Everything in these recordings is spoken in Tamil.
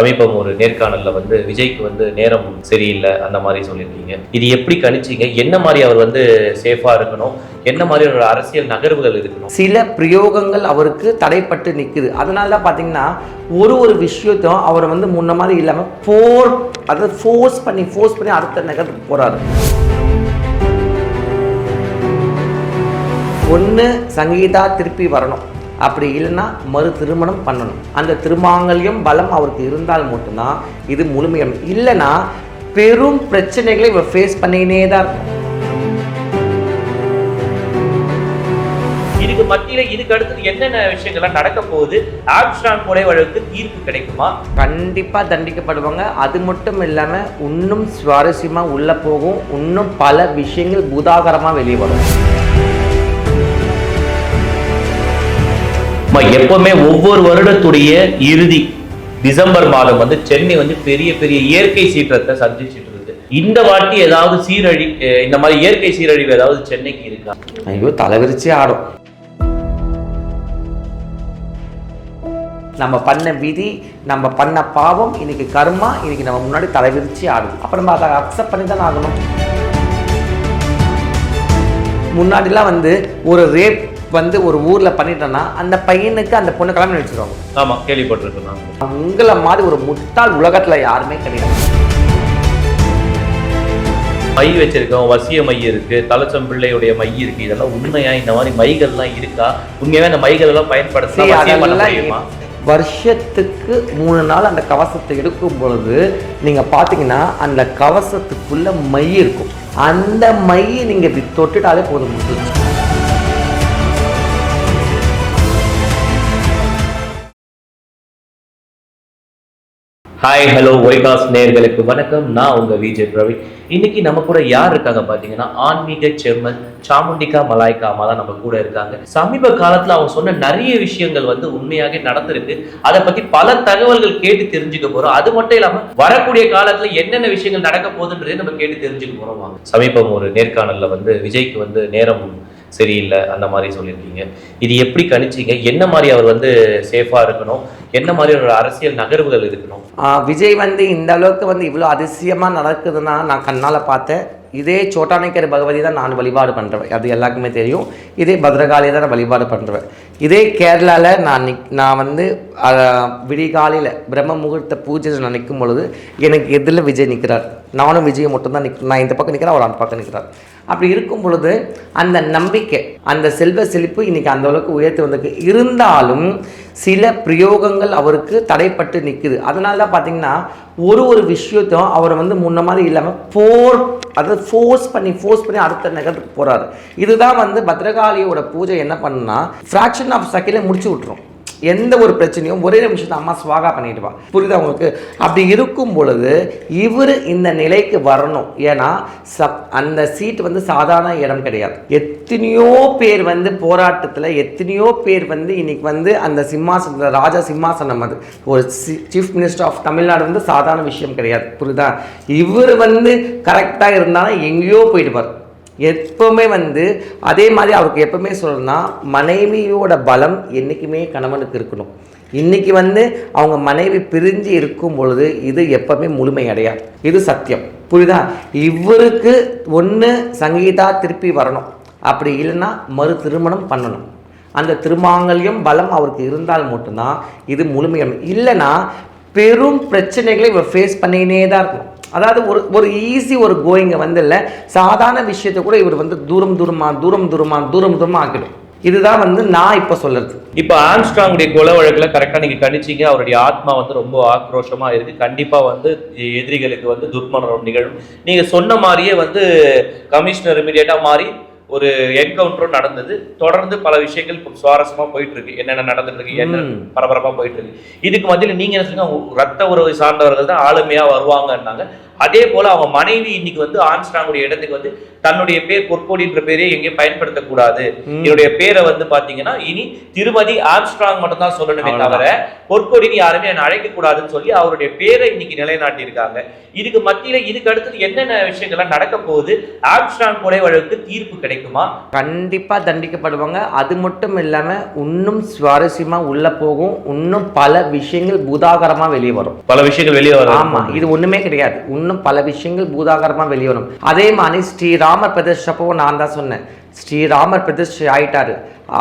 சமீபம் ஒரு நேர்காணல்ல வந்து விஜய்க்கு வந்து நேரம் சரியில்லை அந்த மாதிரி சொல்லியிருக்கீங்க. இது எப்படி கணிச்சீங்க? என்ன மாதிரி அவர் வந்து சேஃபா இருக்கணும்? என்ன மாதிரி ஒரு அரசியல் நகர்வுகள் இருக்கணும்? சில பிரயோகங்கள் அவருக்கு தடைப்பட்டு நிற்குது அதனால தான் பார்த்தீங்கன்னா ஒரு ஒரு விஷயத்தையும் அவரை வந்து முன்ன மாதிரி இல்லாமல் போர் அதாவது ஃபோர்ஸ் பண்ணி ஃபோர்ஸ் பண்ணி அடுத்த நகரத்துக்கு போகிறாரு ஒன்று சங்கீதா திருப்பி வரணும். அப்படி இல்லைன்னா மறு திருமணம் பண்ணணும். அந்த திருமாங்கல்யம் பலம் அவருக்கு இருந்தால் மட்டும்தான் இது முழுமையம். இல்லைன்னா பெரும் பிரச்சனைகளை இவர் ஃபேஸ் பண்ணினே தான் இருக்கும் இதுக்கு மத்தியில இதுக்கு அடுத்தது என்னென்ன விஷயங்கள்லாம் நடக்க போகுது? ஆப்ஸ்டான் கொலை வழக்கு தீர்ப்பு கிடைக்குமா? கண்டிப்பாக தண்டிக்கப்படுவாங்க. அது மட்டும் இல்லாமல் இன்னும் சுவாரஸ்யமாக உள்ளே போகும். இன்னும் பல விஷயங்கள் பூதாகரமாக வெளியே வரும். எப்பவுமே ஒவ்வொரு வருடத்துடைய இறுதி டிசம்பர் மாதம் வந்து சென்னை வந்து பெரிய பெரிய இயற்கை சீற்றத்தை சந்திச்சுட்டு இருக்கு. இந்த வாட்டி ஏதாவது சீரழி இந்த மாதிரி இயற்கை சீரழிவு ஏதாவது சென்னைக்கு இருக்கா? ஐயோ தலைவிரிச்சே ஆடும். நம்ம பண்ண விதி நம்ம பண்ண பாவம் இன்னைக்கு கர்மா இன்னைக்கு நம்ம முன்னாடி தலைவிரிச்சு ஆடுது. அப்புறம் நம்ம அதை அக்செப்ட் பண்ணி தான் ஆகணும். முன்னாடிலாம் வந்து ஒரு ரேப் வந்து ஒரு ஊரில் பண்ணிட்டோன்னா அந்த பையனுக்கு அந்த பொண்ணு கல்யாணம் பண்ணி வச்சிருவாங்க. ஆமா கேள்விப்பட்டிருக்கேன் நான். உங்களை மாதிரி ஒரு முட்டாள் உலகத்தில் யாருமே கிடையாது. மை வச்சிருக்கோம் வசிய மை இருக்கு தலச்சம் பிள்ளையுடைய மை இருக்கு இதெல்லாம் உண்மையா? இந்த மாதிரி மைகள்லாம் இருக்கா? உண்மையாவே அந்த மைகள் எல்லாம் பயன்படுத்தலாம் வருஷத்துக்கு மூணு நாள் அந்த கவசத்தை எடுக்கும் பொழுது நீங்க பாத்தீங்கன்னா அந்த கவசத்துக்குள்ள மை இருக்கும். அந்த மையை நீங்க இப்படி தொட்டுட்டாலே போதும். முடிஞ்சுச்சு. ஹாய் ஹலோ ஒய்காஸ் நேர்களுக்கு வணக்கம். நான் உங்க விஜய் பிரவி இன்னைக்கு நம்ம கூட யார் இருக்காங்க பாத்தீங்கன்னா ஆன்மீக செம்மன் சாமுண்டிகா மலாய்க்கா அம்மா தான் நம்ம கூட இருக்காங்க. சமீப காலத்துல அவங்க சொன்ன நிறைய விஷயங்கள் வந்து உண்மையாகவே நடந்திருக்கு. அதை பத்தி பல தகவல்கள் கேட்டு தெரிஞ்சுக்க போறோம். அது மட்டும் இல்லாம வரக்கூடிய காலத்துல என்னென்ன விஷயங்கள் நடக்க போகுதுன்றதே நம்ம கேட்டு தெரிஞ்சுக்க போறோம் வாங்க. சமீபம் ஒரு நேர்காணல்ல வந்து விஜய்க்கு வந்து நேரம் சரியில்லை அந்த மாதிரி சொல்லியிருக்கீங்க. இது எப்படி கணிச்சிங்க? என்ன மாதிரி அவர் வந்து சேஃபாக இருக்கணும்? என்ன மாதிரி ஒரு அரசியல் நகர்வுகள் இருக்கணும்? விஜய் வந்து இந்த அளவுக்கு வந்து இவ்வளோ அதிசயமாக நடக்குதுன்னா நான் கண்ணால் பார்த்தேன். இதே சோட்டானிக்கர் பகவதி தான் நான் வழிபாடு பண்ணுறேன் அது எல்லாருக்குமே தெரியும். இதே பத்ரகாளி தான் நான் வழிபாடு பண்ணுறேன் இதே கேரளாவில் நான் நிக் நான் வந்து விடிகாலையில் பிரம்ம முகூர்த்த பூஜை நான் நிற்கும் பொழுது எனக்கு எதிரில் விஜய் நிற்கிறார். நானும் விஜய் மட்டும்தான் நிக் நான் இந்த பக்கம் நிற்கிறேன் அவர் அந்த பக்கம் நிற்கிறார் அப்படி இருக்கும் பொழுது அந்த நம்பிக்கை அந்த செல்வ செழிப்பு இன்னைக்கு அந்த அளவுக்கு உயர்த்தி வந்திருக்கு. இருந்தாலும் சில பிரயோகங்கள் அவருக்கு தடைப்பட்டு நிற்குது அதனால தான் பார்த்தீங்கன்னா ஒரு ஒரு விஷயத்தையும் அவரை வந்து முன்ன மாதிரி இல்லாமல் போர் அதாவது ஃபோர்ஸ் பண்ணி ஃபோர்ஸ் பண்ணி அடுத்த நகரத்துக்கு போகிறாரு இதுதான் வந்து பத்ரகாளியோட பூஜை என்ன பண்ணுன்னா ஃப்ராக்ஷன் ஆஃப் செகண்டில் முடிச்சு விட்டுரும். எந்த ஒரு பிரச்சனையும் ஒரே நிமிஷத்தை அம்மா சுவாகா பண்ணிடுவா புரியுதா உங்களுக்கு? அப்படி இருக்கும் பொழுது இவர் இந்த நிலைக்கு வரணும். ஏன்னா சப் அந்த சீட் வந்து சாதாரண இடம் கிடையாது. எத்தனையோ பேர் வந்து போராட்டத்தில் எத்தனையோ பேர் வந்து இன்னைக்கு வந்து அந்த சிம்மாசனத்தில் ராஜா சிம்மாசனம் அது. ஒரு சீஃப் மினிஸ்டர் ஆஃப் தமிழ்நாடு வந்து சாதாரண விஷயம் கிடையாது. புரியுதா? இவர் வந்து கரெக்டாக இருந்தாலும் எங்கேயோ போயிடுவார் எப்பவுமே வந்து அதே மாதிரி அவருக்கு எப்பவுமே சொல்லணும்னா மனைவியோட பலம் என்றைக்குமே கணவனுக்கு இருக்கணும். இன்னைக்கு வந்து அவங்க மனைவி பிரிஞ்சு இருக்கும் பொழுது இது எப்பவுமே முழுமை அடையாது. இது சத்தியம். புரியுதா? இவருக்கு ஒன்று சங்கீதா திருப்பி வரணும். அப்படி இல்லைன்னா மறு திருமணம் பண்ணணும். அந்த திருமாங்கல்யம் பலம் அவருக்கு இருந்தால் மட்டும்தான் இது முழுமையம் இல்லைன்னா பெரும் பிரச்சனைகளை இவர் ஃபேஸ் பண்ணினே தான் இருக்கும் அதாவது ஒரு ஒரு ஈஸி ஒரு கோயிங்க வந்து இல்லை சாதாரண விஷயத்தை கூட இவர் வந்து தூரம் தூரமாக தூரம் தூரமாக தூரம் தூரமாக ஆக்கிடும். இதுதான் வந்து நான் இப்போ சொல்லுறது இப்போ ஆம்ஸ்ட்ராங்குடைய கொலை வழக்கில் கரெக்டாக நீங்கள் கணிச்சிங்க அவருடைய ஆத்மா வந்து ரொம்ப ஆக்ரோஷமாக இருக்குது கண்டிப்பாக வந்து எதிரிகளுக்கு வந்து துர்மரணம் நிகழும். நீங்கள் சொன்ன மாதிரியே வந்து கமிஷனர் இமீடியட்டாக மாறி ஒரு என்கவுண்டரும் நடந்தது. தொடர்ந்து பல விஷயங்கள் இப்போ சுவாரஸ்யமா போயிட்டு இருக்கு என்னென்ன நடந்துட்டு இருக்கு என்ன. பரபரப்பா போயிட்டு இருக்கு இதுக்கு மத்தியில நீங்க என்ன சொல்லுங்க ரத்த உறவை சார்ந்தவர்கள் தான் ஆளுமையா வருவாங்கன்னாங்க. அதே போல அவங்க மனைவி இன்னைக்கு வந்து ஆம்ஸ்ட்ராங்குடைய இடத்துக்கு வந்து தன்னுடைய பேர் பொற்கோடின்ற பேரே எங்கேயும் பயன்படுத்தக்கூடாது. என்னுடைய பேரை வந்து பாத்தீங்கன்னா இனி திருமதி ஆம்ஸ்ட்ராங் மட்டும் தான் சொல்லணுமே தவிர பொற்கொடின்னு யாருமே என்னை அழைக்க கூடாதுன்னு சொல்லி அவருடைய பேரை இன்னைக்கு நிலைநாட்டி இருக்காங்க இதுக்கு மத்தியில இதுக்கு அடுத்தது என்னென்ன விஷயங்கள்லாம் நடக்க போகுது? ஆம்ஸ்ட்ராங் கொலை வழக்கு தீர்ப்பு கிடைக்குமா கண்டிப்பா தண்டிக்கப்படுவாங்க. அது மட்டும் இல்லாம இன்னும் சுவாரஸ்யமா உள்ள போகும். இன்னும் பல விஷயங்கள் பூதாகரமா வெளியே வரும். பல விஷயங்கள் வெளியே வர ஆமா இது ஒண்ணுமே கிடையாது. இன்னும் பல விஷயங்கள் பூதாகரமா வெளியே வரும். அதே மாதிரி ஸ்ரீராமர் பிரதிஷ்டப்போ நான் தான் சொன்னேன். ஸ்ரீராமர் பிரதிஷ்டை ஆயிட்டாரு.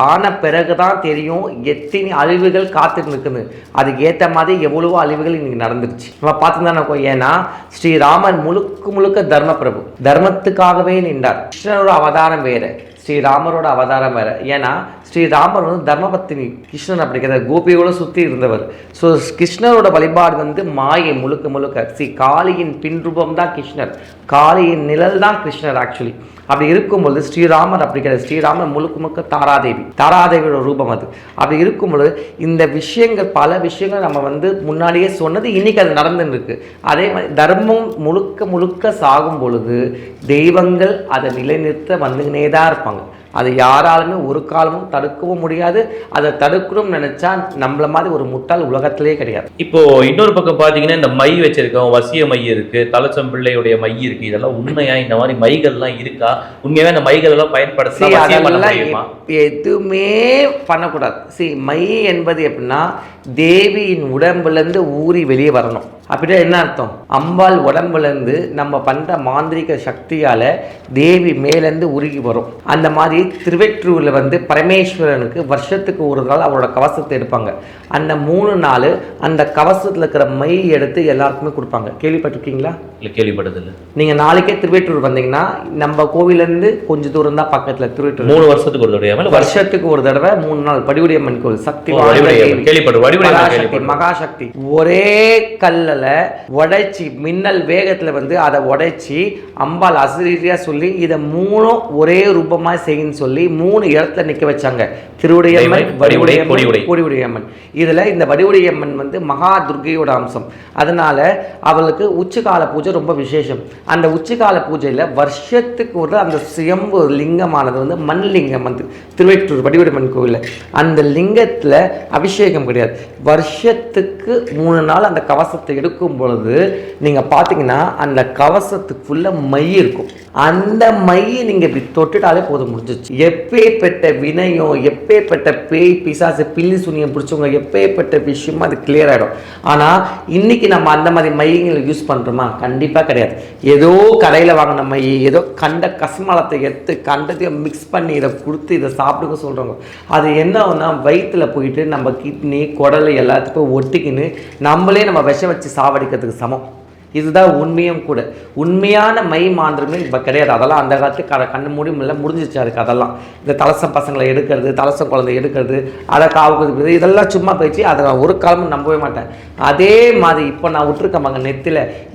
ஆன பிறகு தான் தெரியும் எத்தனை அழிவுகள் காத்துட்டு நிற்குது அதுக்கு ஏற்ற மாதிரி எவ்வளவோ அழிவுகள் இன்றைக்கி நடந்துருச்சு. நம்ம பார்த்து தான் இருக்கோம் ஏன்னா ஸ்ரீராமர் முழுக்க முழுக்க தர்ம பிரபு தர்மத்துக்காகவே நின்றார். கிருஷ்ணனோட அவதாரம் வேறு ஸ்ரீராமரோட அவதாரம் வேறு. ஏன்னா ஸ்ரீராமர் வந்து தர்மபத்தினி. கிருஷ்ணன் அப்படிங்கிற கோபியோட சுற்றி இருந்தவர். ஸோ கிருஷ்ணரோட வழிபாடு வந்து மாயை முழுக்க முழுக்க. ஸ்ரீ காளியின் பின்ரூபம் தான் கிருஷ்ணர். காளியின் நிழல் தான் கிருஷ்ணர் ஆக்சுவலி அப்படி இருக்கும்பொழுது ஸ்ரீராமர் அப்படிங்கிற ஸ்ரீராமர் முழுக்க முழுக்க தாராதேவி. தாராதேவியோட ரூபம் அது. அப்படி இருக்கும்பொழுது இந்த விஷயங்கள் பல விஷயங்கள் நம்ம வந்து முன்னாடியே சொன்னது இன்னைக்கு அது நடந்துன்னு இருக்கு அதே மாதிரி தர்மம் முழுக்க முழுக்க சாகும் பொழுது தெய்வங்கள் அதை நிலைநிறுத்த வந்துக்கினே தான் இருப்பாங்க. அதை யாராலுமே ஒரு காலமும் தடுக்கவும் முடியாது. அதை தடுக்கணும்னு நினைச்சா நம்மள மாதிரி ஒரு முட்டாள் உலகத்திலே கிடையாது. இப்போ இன்னொரு பக்கம் பாத்தீங்கன்னா இந்த மை வச்சிருக்கோம் வசிய மை இருக்கு தலச்சம் பிள்ளையுடைய மை இருக்கு இதெல்லாம் உண்மையா? இந்த மாதிரி மைகள்லாம் இருக்கா? உண்மையாவே இந்த மைகள் எல்லாம் See, பயன்படுத்தி வசியம் பண்ண அதெல்லாம் முடியுமா எப்- எதுவுமே பண்ணக்கூடாது. See மை என்பது எப்படின்னா தேவியின் உடம்புலேருந்து ஊறி வெளியே வரணும். அப்படின்னா என்ன அர்த்தம்? அம்பாள் உடம்புலேருந்து நம்ம பண்ற மாந்திரிக சக்தியால தேவி மேலேருந்து உருகி வரும். அந்த மாதிரி திருவெற்றூர்ல வந்து பரமேஸ்வரனுக்கு வருஷத்துக்கு ஒரு நாள் அவரோட கவசத்தை எடுப்பாங்க. அந்த மூணு நாள் அந்த கவசத்துல இருக்கிற மை எடுத்து எல்லாருக்குமே கொடுப்பாங்க. கேள்விப்பட்டிருக்கீங்களா? இல்ல கேள்விப்பட்டது இல்ல நீங்க நாளைக்கே திருவேற்றூர் வந்தீங்கன்னா நம்ம கோவில்ல இருந்து கொஞ்ச தூரம் தான் பக்கத்துல திருவேற்றூர் மூணு வருஷத்துக்கு ஒரு தடவை வருஷத்துக்கு ஒரு தடவை மூணு நாள். படிவுடையம்மன் கோவில். சக்தி. கேள்விப்பட்டு, மகாசக்தி ஒரே கல்லுல உடைச்சி மின்னல் வேகத்துல வந்து அதை உடைச்சி அம்பாள் அசிரியா சொல்லி இதை மூணும் ஒரே ரூபமா செய்யுன்னு சொல்லி மூணு இடத்துல நிக்க வச்சாங்க. திருவுடையம்மன் வடிவுடையம்மன் கொடிவுடை. கொடிவுடையம்மன் இதுல இந்த வடிவுடையம்மன் வந்து மகா துர்க்கையோட அம்சம். அதனால அவளுக்கு உச்சிகால பூஜை ரொம்ப விசேஷம். அந்த உச்சிகால பூஜையில வருஷத்துக்கு ஒரு அந்த சுயம்பு லிங்கமானது வந்து மண் லிங்கம் வந்து திருவேற்றூர் வடிவுடையம்மன் கோவில்ல. அந்த லிங்கத்துல அபிஷேகம் கிடையாது. வருஷத்துக்கு மூணு நாள் அந்த கவசத்தை எடுக்கும் பொழுது நீங்க பாத்தீங்கன்னா அந்த கவசத்துக்குள்ள மை இருக்கும். அந்த மையை நீங்க இப்படி தொட்டுட்டாலே போதும் முடிஞ்சிச்சு. எப்பேற்பட்ட வினயம் எப்பேற்பட்ட பேய் பிசாசு பில்லி சுனியம் பிடிச்சவங்க எப்பேற்பட்ட விஷயமும் அது கிளியர் ஆகிடும் ஆனால் இன்னைக்கு நம்ம அந்த மாதிரி மையங்களை யூஸ் பண்ணுறோமா கண்டிப்பாக கிடையாது. ஏதோ கடையில் வாங்கின மை ஏதோ கண்ட கசமலத்தை எடுத்து கண்டத்தையும் மிக்ஸ் பண்ணி இதை கொடுத்து இதை சாப்பிடுங்க சொல்கிறவங்க அது என்ன ஆகும்னா வயிற்றுல போயிட்டு நம்ம கிட்னி குடல் எல்லாத்துக்கும் ஒட்டிக்கின்னு நம்மளே நம்ம விஷம் வச்சு சாவடிக்கிறதுக்கு சமம். இதுதான் உண்மையும் கூட. உண்மையான மை மாந்திரமே இப்போ கிடையாது. அதெல்லாம் அந்த காலத்து க கண்ணு மூடி முடியல முடிஞ்சிச்சு அதுக்கு அதெல்லாம். இந்த தலசம் பசங்களை எடுக்கிறது தலசம் குழந்தை எடுக்கிறது அதை காவு கொடுக்குறது இதெல்லாம் சும்மா போயிடுச்சு. அதை நான் ஒரு காலமும் நம்பவே மாட்டேன். அதே மாதிரி இப்போ நான் விட்டுருக்கேன் பாங்க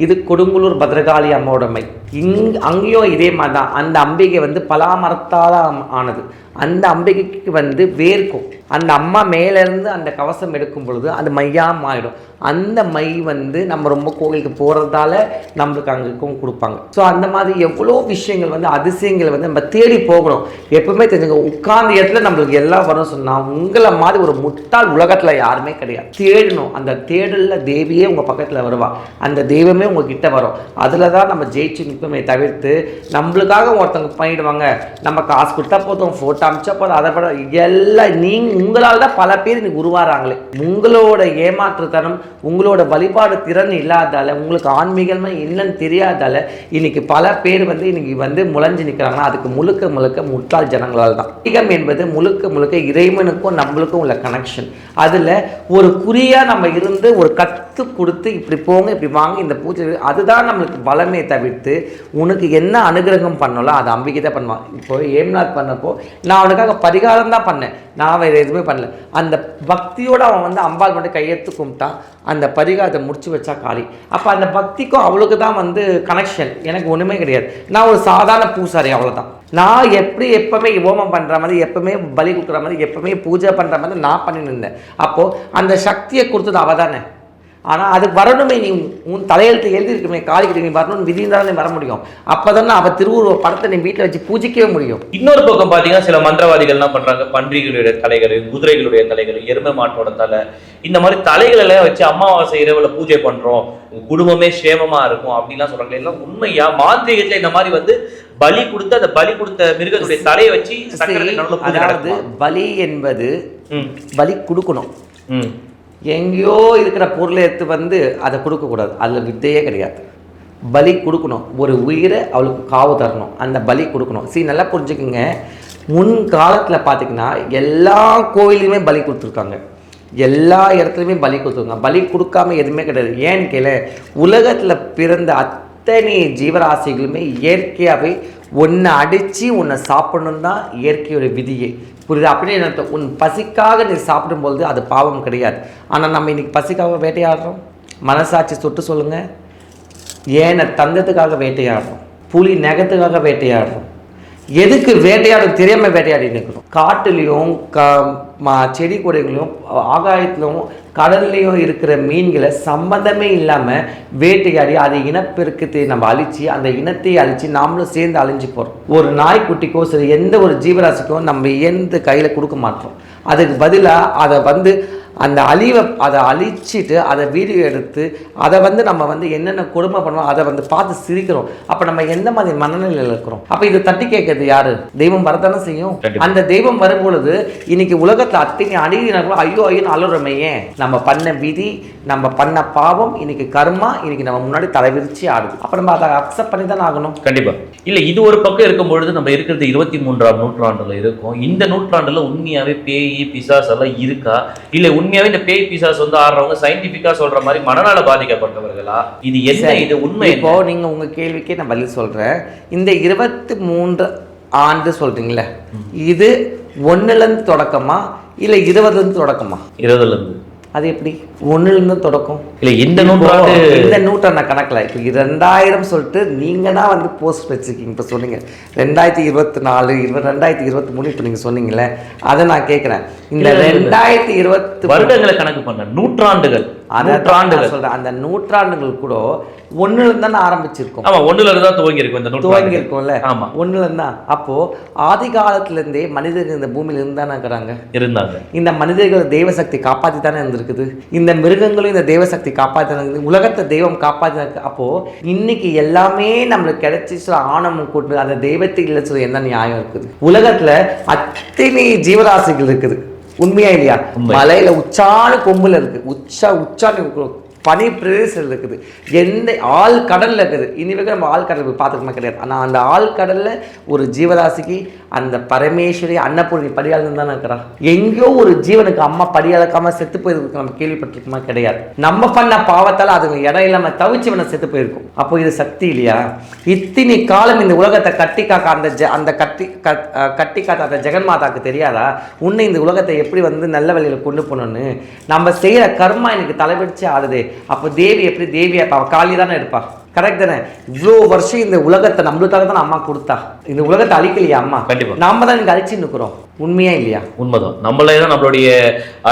இது கொடுங்குளூர் பத்ரகாளி அம்மாவோட மை. இங் அங்கேயும் இதே மாதிரி தான். அந்த அம்பிகை வந்து பலாமரத்தால் ஆனது. அந்த அம்பிகைக்கு வந்து வேர்க்கும். அந்த அம்மா மேலேருந்து அந்த கவசம் எடுக்கும் பொழுது அது மையாக மாறிடும் அந்த மை வந்து நம்ம ரொம்ப கோவிலுக்கு போகிறதால நம்மளுக்கு அங்கேக்கும் கொடுப்பாங்க. ஸோ அந்த மாதிரி எவ்வளோ விஷயங்கள் வந்து அதிசயங்கள் வந்து நம்ம தேடி போகணும். எப்பவுமே தெரிஞ்சுங்க உட்கார்ந்த இடத்துல நம்மளுக்கு எல்லாம் வரும் சொன்னால் உங்களை மாதிரி ஒரு முட்டாள் உலகத்தில் யாருமே கிடையாது. தேடணும். அந்த தேடலில் தேவியே உங்கள் பக்கத்தில் வருவா. அந்த தெய்வமே உங்ககிட்ட வரும். அதில் தான் நம்ம ஜெயிச்சு நிற்போமே தவிர்த்து நம்மளுக்காக ஒருத்தவங்க பண்ணிடுவாங்க. நம்ம காசு கொடுத்தா போதும் ஃபோட்டோ அமிச்சா போதும் அதை பட எல்லாம் நீங்கள் உங்களால் தான் பல பேர் இன்னைக்கு உருவாகிறாங்களே உங்களோட ஏமாற்றுத்தனம் உங்களோட வழிபாடு திறன் இல்லாதால உங்களுக்கு ஆன்மீகமே என்னன்னு தெரியாதால இன்னைக்கு பல பேர் வந்து இன்னைக்கு வந்து முளைஞ்சு நிற்கிறாங்கன்னா அதுக்கு முழுக்க முழுக்க முட்டாள் ஜனங்களால் தான். ஆன்மீகம் என்பது முழுக்க முழுக்க இறைவனுக்கும் நம்மளுக்கும் உள்ள கனெக்ஷன் அதில் ஒரு குறியாக நம்ம இருந்து ஒரு கற்று கொடுத்து இப்படி போங்க இப்படி வாங்க இந்த பூஜை அதுதான் நம்மளுக்கு பலமே தவிர்த்து உனக்கு என்ன அனுகிரகம் பண்ணலாம் அது அம்பிக்கை தான் பண்ணுவான். இப்போ ஏம்நாத் பண்ணப்போ நான் அவனுக்காக பரிகாரம் தான் பண்ணேன். நான் வேறு எதுவுமே பண்ணல. அந்த பக்தியோடு அவன் வந்து அம்பாள் மட்டும் கையெழுத்து கும்பிட்டான். அந்த பரிகாரத்தை முடிச்சு வச்சா காளி அப்போ அந்த பக்திக்கும் அவளுக்கு தான் வந்து கனெக்ஷன் எனக்கு ஒன்றுமே கிடையாது. நான் ஒரு சாதாரண பூசாரி அவ்வளோதான் நான் எப்படி எப்பவுமே ஹோமம் பண்ணுற மாதிரி எப்பவுமே பலி கொடுக்குற மாதிரி எப்பவுமே பூஜை பண்ணுற மாதிரி நான் பண்ணி நின்றேன் அப்போது அந்த சக்தியை கொடுத்தது அவ தானே. ஆனால் அது வரணுமே நீ உன் தலையெழுத்து எழுதியிருக்கமே காலிக்கிட்டு நீ வரணும்னு விதிந்தாலும் நீ வர முடியும். அப்போ தானே அவள் திருவுருவ படத்தை நீ வீட்டில் வச்சு பூஜிக்கவே முடியும். இன்னொரு பக்கம் பார்த்தீங்கன்னா சில மந்திரவாதிகள் என்ன பண்ணுறாங்க பன்றிகளுடைய தலைகள் குதிரைகளுடைய தலைகள் எருமை மாட்டோட தலை. இந்த மாதிரி தலைகளெல்லாம் வச்சு அமாவாசை இரவுல பூஜை பண்ணுறோம் குடும்பமே சேமமாக இருக்கும் அப்படின்லாம் சொல்கிறாங்க எல்லாம் உண்மையா? மாந்திரிகத்தில் இந்த மாதிரி வந்து பலி கொடுத்து அந்த பலி கொடுத்த மிருகத்துடைய தலையை வச்சு அதாவது? பலி என்பது பலி கொடுக்கணும். எங்கேயோ இருக்கிற பொருளை எடுத்து வந்து அதை கொடுக்கக்கூடாது. அதில் வித்தையே கிடையாது. பலி கொடுக்கணும். ஒரு உயிரை அவளுக்கு காவு தரணும். அந்த பலி கொடுக்கணும். சரி நல்லா புரிஞ்சுக்குங்க. முன் காலத்தில் பார்த்தீங்கன்னா எல்லா கோயிலுமே பலி கொடுத்துருக்காங்க. எல்லா இடத்துலையுமே பலி கொடுத்துருக்காங்க. பலி கொடுக்காம எதுவுமே கிடையாது. ஏன்னு கேள உலகத்தில் பிறந்த அத்தனை ஜீவராசிகளுமே இயற்கையாகவே உன்னை அடித்து உன்னை சாப்பிடணும் தான் இயற்கையோட விதியே. புரியுது? அப்படின்னு உன் பசிக்காக நீ சாப்பிடும்பொழுது அது பாவம் கிடையாது. ஆனால் நம்ம இன்றைக்கி பசிக்காக வேட்டையாடுறோம். மனசாட்சி தொட்டு சொல்லுங்கள் ஏனை தந்தத்துக்காக வேட்டையாடுறோம்? புலி நகத்துக்காக வேட்டையாடுறோம். எதுக்கு வேட்டையாட தெரியாமல் வேட்டையாடி நிற்கிறோம் காட்டுலேயும் க ம- செடி கொடைகளையும் ஆகாயத்திலும் கடல்லையும் இருக்கிற மீன்களை சம்பந்தமே இல்லாமல் வேட்டையாடி அதை இனப்பெருக்கத்தை நம்ம அழிச்சு அந்த இனத்தை அழிச்சு நாமளும் சேர்ந்து அழிஞ்சு போகிறோம் ஒரு நாய்க்குட்டிக்கோ சரி எந்த ஒரு ஜீவராசிக்கோ நம்ம எந்த கையில் கொடுக்க மாட்டோம். அதுக்கு பதிலாக அதை வந்து அந்த அழிவை அதை அழிச்சிட்டு அதை வீடியோ எடுத்து அதை வந்து நம்ம வந்து என்னென்ன கொடுமை பண்ணுவோம் அதை வந்து பார்த்து சிரிக்கிறோம். அப்போ நம்ம எந்த மாதிரி மனநிலையில் இருக்கிறோம்? அப்போ இதை தட்டி கேட்கறது யாரு? தெய்வம் வரதானே செய்யும். அந்த தெய்வம் வரும்பொழுது இன்னைக்கு உலகத்தில் அத்தனை அநீதினர்களும் ஐயோ ஐயோன்னு அழுறமே நம்ம பண்ண விதி நம்ம பண்ண பாவம் இன்னைக்கு கர்மா இன்னைக்கு நம்ம முன்னாடி தலைவிரிச்சு ஆடுது. அப்போ நம்ம அதை அக்செப்ட் பண்ணி தானே ஆகணும். கண்டிப்பா. இல்ல இது ஒரு பக்கம் இருக்கும் பொழுது நம்ம இருக்கிறது இருபத்தி மூன்றாம் நூற்றாண்டுல இருக்கோம். இந்த நூற்றாண்டுல உண்மையாவே பேய் பிசாஸ் எல்லாம் இருக்கா? இல்ல உண்மையாவே இந்த பேய் பிசாஸ் வந்து ஆடுறவங்க சயின்டிபிக்கா சொல்ற மாதிரி மனநல பாதிக்கப்பட்டவர்களா? இது என்ன. இது உண்மை இப்போ நீங்க உங்க கேள்விக்கே நான் பதில் சொல்றேன். இந்த இருபத்தி மூன்று ஆண்டு சொல்றீங்களே இது ஒண்ணுல இருந்து தொடக்கமா? இல்ல இருபதுல இருந்து தொடக்கமா? இருபதுல இருந்து அது எப்படி? ஒண்ணுல இருந்து தொடக்கம். இல்ல இந்த நூற்றாண்டு இந்த நூற்றாண்டு கணக்கில் இப்போ ரெண்டாயிரம் சொல்லிட்டு நீங்க தான் வந்து போஸ்ட் வச்சிருக்கீங்க. இப்போ சொன்னீங்க ரெண்டாயிரத்தி இருபத்தி நாலு இருபது ரெண்டாயிரத்தி இருபத்தி மூணு இப்போ நீங்க சொன்னீங்களே அதை நான் கேட்குறேன். இந்த. ரெண்டாயிரத்தி இருபத்தி வருடங்களை கணக்கு பண்ண நூற்றாண்டுகள். நூற்றாண்டுகள். சொல்றேன். அந்த நூற்றாண்டுகள் கூட ஒண்ணுல இருந்து தானே ஆரம்பிச்சிருக்கோம். ஆமா ஒண்ணுல இருந்து தான் துவங்கி இருக்கும் இந்த துவங்கி நூற்றாண்டு இருக்கும்ல ஆமா. ஒண்ணுல இருந்தா அப்போ ஆதி காலத்துல இருந்தே மனிதர்கள் இந்த பூமியில இருந்து தானே இருக்கிறாங்க? இருந்தாங்க. இந்த மனிதர்கள் தெய்வ சக்தி காப்பாத்தி தானே இருந்திருக்குது? இந்த மிருகங்களும் இந்த தெய்வ சக்தி காப்பாத்தி இருக்குது உலகத்தை தெய்வம் காப்பாத்தி இருக்கு. அப்போ இன்னைக்கு எல்லாமே நம்மளுக்கு கிடைச்சி சில ஆணவம் கூட்டு அந்த தெய்வத்தை இல்லை சொல்ல என்ன நியாயம் இருக்குது? உலகத்துல அத்தனை ஜீவராசிகள் இருக்குது. உண்மையா இல்லையா. மலையில உச்சான கொம்புல இருக்கு. உச்சா உச்சான பனி பிரதேசத்தில் இருக்குது. எந்த ஆள் கடலில் இருக்குது. இனிவரைக்கும் நம்ம ஆள் கடல் பார்த்துக்கணுமா கிடையாது. ஆனால் அந்த ஆள் கடலில் ஒரு ஜீவராசிக்கு அந்த பரமேஸ்வரி அன்னபூர்ணி படியாளன் தானே இருக்கிறா எங்கேயோ ஒரு ஜீவனுக்கு அம்மா படியாளக்காமல் செத்து போயிருக்கு நம்ம கேள்விப்பட்டிருக்குமா கிடையாது. நம்ம பண்ண பாவத்தால் அதுங்க இடம் இல்லாமல் தவிச்சவனை செத்து போயிருக்கும். அப்போ இது சக்தி இல்லையா? இத்தினி காலம் இந்த உலகத்தை கட்டி காக்க அந்த ஜ அந்த கட்டி கட்- கட்டி காத்த அந்த ஜெகன்மாதாக்கு தெரியாதா? உன்னை இந்த உலகத்தை எப்படி வந்து நல்ல வழியில் கொண்டு போகணும்னு? நம்ம செய்கிற கர்மா எனக்கு தலைவடிச்சு ஆடுது. அப்போ தேவி எப்படி? தேவி அப்போ அவள் காளி தானே இருப்பா. கரெக்ட் தானே? இவ்வளோ வருஷம் இந்த உலகத்தை நம்மளுக்காக தானே அம்மா கொடுத்தா. இந்த உலகத்தை அழிக்கலையா அம்மா? கண்டிப்பா. நாம தான் இங்கே அழிச்சு நிற்கிறோம் உண்மையா இல்லையா? உண்மைதான். நம்மளே தான் நம்மளுடைய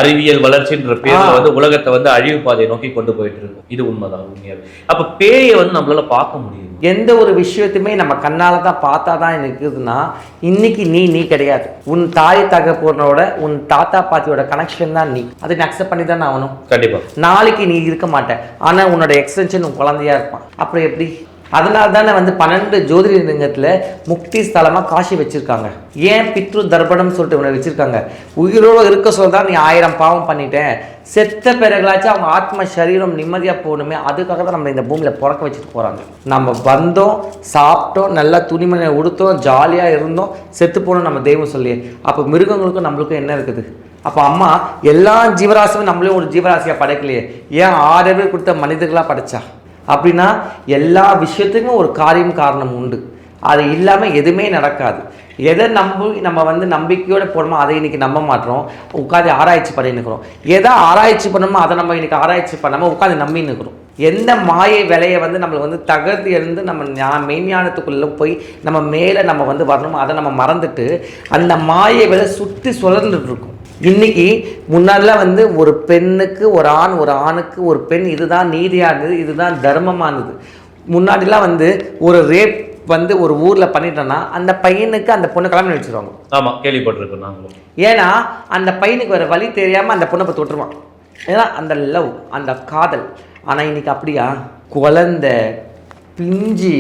அறிவியல் வளர்ச்சின்ற பேர்ல. வந்து உலகத்தை வந்து அழிவு பாதையை நோக்கி கொண்டு போயிட்டு இருக்கோம். இது உண்மைதான் உண்மையாவே. அப்ப பேயை வந்து நம்மளால பார்க்க முடியும் எந்த ஒரு விஷயத்தையுமே நம்ம கண்ணால தான் பார்த்தா தான் இருக்குதுன்னா இன்னைக்கு நீ நீ கிடையாது. உன் தாய் தகப்பனோட உன் தாத்தா பாட்டியோட கனெக்ஷன் தான் நீ. அதை நீ அக்செப்ட் பண்ணி தான் ஆகணும். கண்டிப்பா. நாளைக்கு நீ இருக்க மாட்ட. ஆனா உன்னோட எக்ஸ்டென்ஷன் உன் குழந்தையா இருப்பான். அப்புறம் எப்படி? அதனால தானே வந்து பன்னெண்டு ஜோதிலிங்கத்துல முக்தி ஸ்தலமாக காசி வச்சிருக்காங்க. ஏன் பித்ரு தர்ப்பணம் சொல்லிட்டு உன்னை வச்சுருக்காங்க? உயிரோடு இருக்க சொல்ல நீ ஆயிரம் பாவம் பண்ணிட்டேன். செத்த பிறகுலாச்சும் அவங்க ஆத்ம சரீரம் நிம்மதியாக போகணுமே அதுக்காக தான் நம்ம இந்த பூமியில் பிறக்க வச்சுட்டு போகிறாங்க நம்ம வந்தோம் சாப்பிட்டோம் நல்லா துணிமணி உடுத்தோம் ஜாலியாக இருந்தோம் செத்து போனோம் நம்ம தெய்வம் சொல்லி அப்போ மிருகங்களுக்கும் நம்மளுக்கும் என்ன இருக்குது? அப்போ அம்மா எல்லா ஜீவராசியும் நம்மளையும் ஒரு ஜீவராசியாக படைக்கலையே. ஏன் ஆறு பேர் கொடுத்த மனிதர்களாக படைச்சா? அப்படின்னா எல்லா விஷயத்துக்கும் ஒரு காரியம் காரணம் உண்டு. அது இல்லாமல் எதுவுமே நடக்காது. எதை நம்பி நம்ம வந்து நம்பிக்கையோடு போனோமோ அதை இன்னைக்கு நம்ப மாட்டோம் உட்காந்து ஆராய்ச்சி பண்ணி நிற்கிறோம் எதை ஆராய்ச்சி பண்ணணுமோ அதை நம்ம இன்னைக்கு ஆராய்ச்சி பண்ணாமல் உட்காந்து நம்பி நிற்கிறோம் எந்த மாயை விலையை வந்து நம்மளை வந்து தகர்த்து எழுந்து நம்ம ஞா மெய்ஞானத்துக்குள்ளே போய் நம்ம மேலே நம்ம வந்து வரணுமோ அதை நம்ம மறந்துட்டு அந்த மாயை விலை சுற்றி சுழந்துட்டு இருக்கோம். இன்னைக்கு முன்னாடிலாம் வந்து ஒரு பெண்ணுக்கு ஒரு ஆண் ஒரு ஆணுக்கு ஒரு பெண் இதுதான் நீதியானது இதுதான் தர்மமானது. முன்னாடிலாம் வந்து ஒரு ரேப் வந்து ஒரு ஊரில் பண்ணிட்டோன்னா அந்த பையனுக்கு அந்த பொண்ணை கல்யாணம் வச்சுருவாங்க. ஆமா கேள்விப்பட்டிருக்கோம் நாங்களும். ஏன்னா அந்த பையனுக்கு வேறு வழி தெரியாமல் அந்த பொண்ணை போய் தொட்டுருவான். ஏன்னா அந்த லவ் அந்த காதல். ஆனால் இன்னைக்கு அப்படியா? குழந்தை பிஞ்சு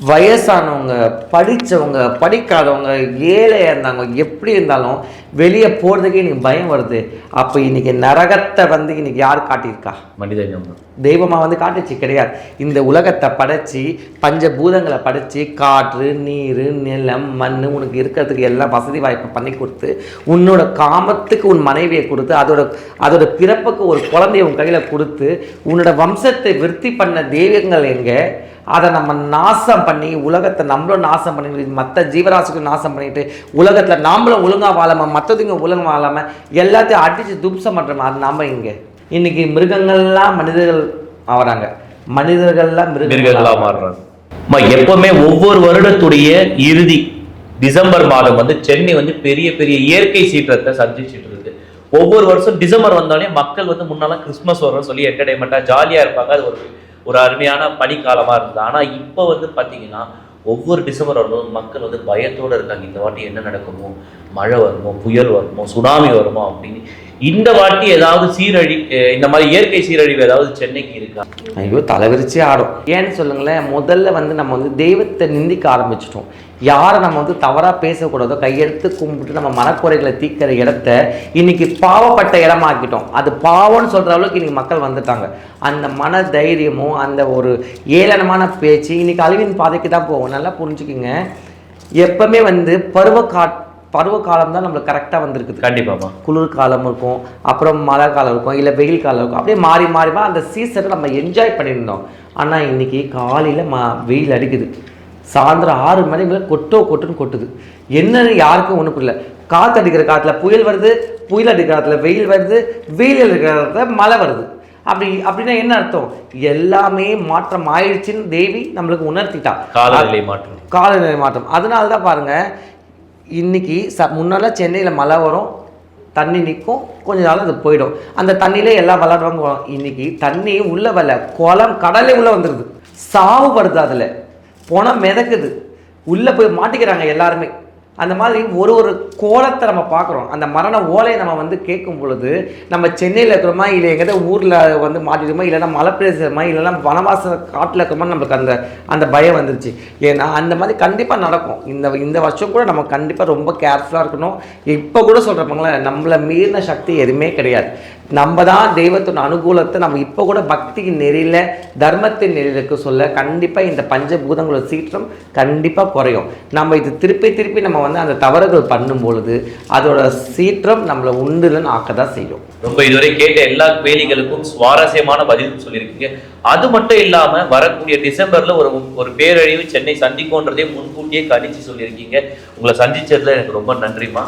வயசானவங்க படித்தவங்க படிக்காதவங்க ஏழையாக இருந்தாங்க எப்படி இருந்தாலும் வெளியே போகிறதுக்கே இன்னைக்கு பயம் வருது. அப்போ இன்னைக்கு நரகத்தை வந்து இன்னைக்கு யார் காட்டியிருக்கா? மனித இனம். தான். தெய்வமாக வந்து காட்டுச்சு கிடையாது. இந்த உலகத்தை படைச்சி பஞ்சபூதங்களை படைச்சி காற்று நீர் நிலம் மண் உனக்கு இருக்கிறதுக்கு எல்லாம் வசதி வாய்ப்பு பண்ணி கொடுத்து உன்னோட காமத்துக்கு உன் மனைவியை கொடுத்து அதோட அதோட பிறப்புக்கு ஒரு குழந்தைய உன் கையில் கொடுத்து உன்னோட வம்சத்தை விருத்தி பண்ண தெய்வங்கள் எங்கே? அதை நம்ம நாசம் பண்ணி உலகத்தை நம்மளும் நாசம் பண்ணி மற்ற ஜீவராசிகளும் நாசம் பண்ணிட்டு உலகத்தில் நாமளும் ஒழுங்காக வாழாமல் மற்றதுங்க ஒழுங்காக வாழாமல் எல்லாத்தையும் அடித்து துப்சம் பண்ணுறோம் அது நாம் இங்கே. இன்னைக்கு மிருகங்கள்லாம் மனிதர்கள் ஆகிறாங்க மனிதர்கள்லாம் மிருகங்களாக மாறுறாங்க. அம்மா, எப்பவுமே ஒவ்வொரு வருடத்துடைய இறுதி டிசம்பர் மாதம் வந்து சென்னை வந்து பெரிய பெரிய இயற்கை சீற்றத்தை சந்திச்சுட்டு இருக்கு. ஒவ்வொரு வருஷம் டிசம்பர் வந்தாலே மக்கள் வந்து முன்னாலாம் கிறிஸ்மஸ் வரும்னு சொல்லி என்டர்டைன்மெண்ட்டாக ஜாலியாக இருப்பாங்க. அது ஒரு ஒரு அருமையான பனிக்காலமாக இருந்தது. ஆனால் இப்போ வந்து பார்த்தீங்கன்னா ஒவ்வொரு டிசம்பர் வரணும் மக்கள் வந்து பயத்தோடு இருக்காங்க. இந்த வாட்டி என்ன நடக்குமோ மழை வருமோ புயல் வருமோ சுனாமி வருமோ அப்படின்னு இந்த வாட்டி ஏதாவது சீரழி இந்த மாதிரி இயற்கை சீரழிவு ஏதாவது சென்னைக்கு இருக்கா? ஐயோ தலைவிரிச்சே ஆடும். ஏன்னு சொல்லுங்களேன் முதல்ல வந்து நம்ம வந்து தெய்வத்தை நிந்திக்க ஆரம்பிச்சிட்டோம். யாரை நம்ம வந்து தவறாக பேசக்கூடாதோ கையெடுத்து கும்பிட்டு நம்ம மனக்குறைகளை தீர்க்கிற இடத்த இன்னைக்கு பாவப்பட்ட இடமாக்கிட்டோம். அது பாவம்னு சொல்கிற அளவுக்கு இன்னைக்கு மக்கள் வந்துட்டாங்க. அந்த மன தைரியமும் அந்த ஒரு ஏளனமான பேச்சு இன்னைக்கு அழிவின் பாதைக்கு தான் போகும். நல்லா புரிஞ்சுக்கிங்க. எப்பவுமே வந்து பருவ காட் பருவ காலம் தான் நம்மளுக்கு கரெக்டாக வந்திருக்குது. கண்டிப்பாமா குளிர் காலம் இருக்கும் அப்புறம் மழை காலம் இருக்கும் இல்லை வெயில் காலம் இருக்கும். அப்படியே மாறி மாறி மாறி அந்த சீசனை நம்ம என்ஜாய் பண்ணியிருந்தோம். ஆனால் இன்னைக்கு காலையில் மா வெயில் அடிக்குது. சாயந்தரம் ஆறு மணி மேலே கொட்டோ கொட்டுன்னு கொட்டுது. என்னன்னு யாருக்கும் ஒன்றும் புரியல. காற்று அடிக்கிற காற்றுல புயல் வருது புயல் அடிக்கிற காற்றுல வெயில் வருது வெயில் அடிக்கிற காற்றுல மழை வருது. அப்படி அப்படின்னா என்ன அர்த்தம்? எல்லாமே மாற்றம் ஆயிடுச்சுன்னு தேவி நம்மளுக்கு உணர்த்திட்டா. காலநிலை மாற்றம். காலநிலை மாற்றம். அதனால தான் பாருங்க இன்னைக்கு ச முன்னெல்லாம் சென்னையில் மழை வரும் தண்ணி நிற்கும் கொஞ்ச நாள் அது போயிடும். அந்த தண்ணியிலே எல்லாம் விளாடுவாங்க இன்றைக்கி தண்ணி உள்ளே வரல குளம் கடலே உள்ளே வந்துடுது சாவு அதில். பணம் மிதக்குது. உள்ளே போய் மாட்டிக்கிறாங்க எல்லாருமே. அந்த மாதிரி ஒரு ஒரு கோலத்தை நம்ம பார்க்குறோம். அந்த மரண ஓலையை நம்ம வந்து கேட்கும் பொழுது நம்ம சென்னையில் இருக்கிறோமா இல்லை எங்கேயாவது ஊரில் வந்து மாட்டிடுமா இல்லைன்னா மலை பிரதேசமா இல்லைன்னா வனவாச காட்டில் இருக்கிறோமா நம்மளுக்கு அந்த அந்த பயம் வந்துருச்சு. ஏன்னா அந்த மாதிரி கண்டிப்பாக நடக்கும். இந்த இந்த வருஷம் கூட நம்ம கண்டிப்பாக ரொம்ப கேர்ஃபுல்லாக இருக்கணும். இப்போ கூட சொல்கிறப்பங்களேன் நம்மளை மீறின சக்தி எதுவுமே கிடையாது. நம்ம தான் தெய்வத்தின் அனுகூலத்தை நம்ம இப்போ கூட பக்தியின் நெறியில் தர்மத்தின் நெறியிலுக்கு சொல்ல கண்டிப்பாக இந்த பஞ்சபூதங்களோட சீற்றம் கண்டிப்பாக குறையும். நம்ம இது திருப்பி திருப்பி நம்ம வந்து அந்த தவறுகள் பண்ணும் பொழுது அதோட சீற்றம் நம்மளை உண்டுலன்னு ஆக்க தான் செய்யும். ரொம்ப இதுவரை கேட்ட எல்லா கேள்விகளுக்கும் சுவாரஸ்யமான பதில் சொல்லியிருக்கீங்க. அது மட்டும் இல்லாமல் வரக்கூடிய டிசம்பரில் ஒரு ஒரு பேரழிவு சென்னை சந்திக்கும்ன்றதே முன்கூட்டியே கணிச்சு சொல்லியிருக்கீங்க. உங்களை சந்திச்சதுல எனக்கு ரொம்ப நன்றிமா